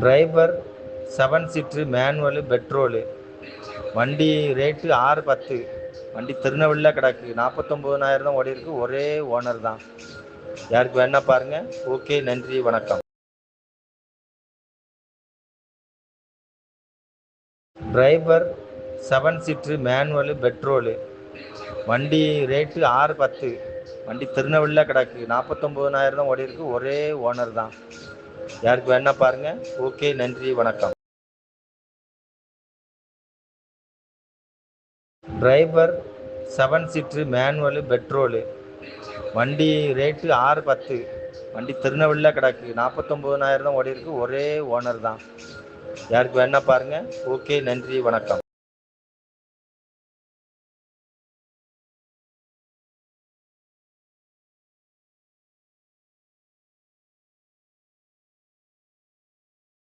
Driver seven seater manual petrol. வண்டி rate ஆறு பத்து. வண்டி திருநெல்வேலியில் கிடக்கு. நாற்பத்தொம்போதனாயிரம் தான் ஓடி இருக்கு ஒரே ஓனர் தான். யாருக்கு வேணா பாருங்கள் ஓகே நன்றி வணக்கம். Driver seven seater manual petrol. வண்டி ரேட்டு ஆறு பத்து. வண்டி திருநெல்வேலியில் கிடக்கு. நாற்பத்தொம்போதனாயிரம் தான் ஓடி இருக்கு ஒரே ஓனர் தான். யாருக்கு வேணா பாருங்கள் ஓகே நன்றி வணக்கம். Driver seven seater manual petrol வண்டி ரேட்டு ஆறு பத்து. வண்டி திருநெல்வேலியில் கிடக்கு. நாற்பத்தொம்போதனாயிரம் தான் ஓடி இருக்கு ஒரே ஓனர் தான். யாருக்கு வேணா பாருங்கள் ஓகே நன்றி வணக்கம்.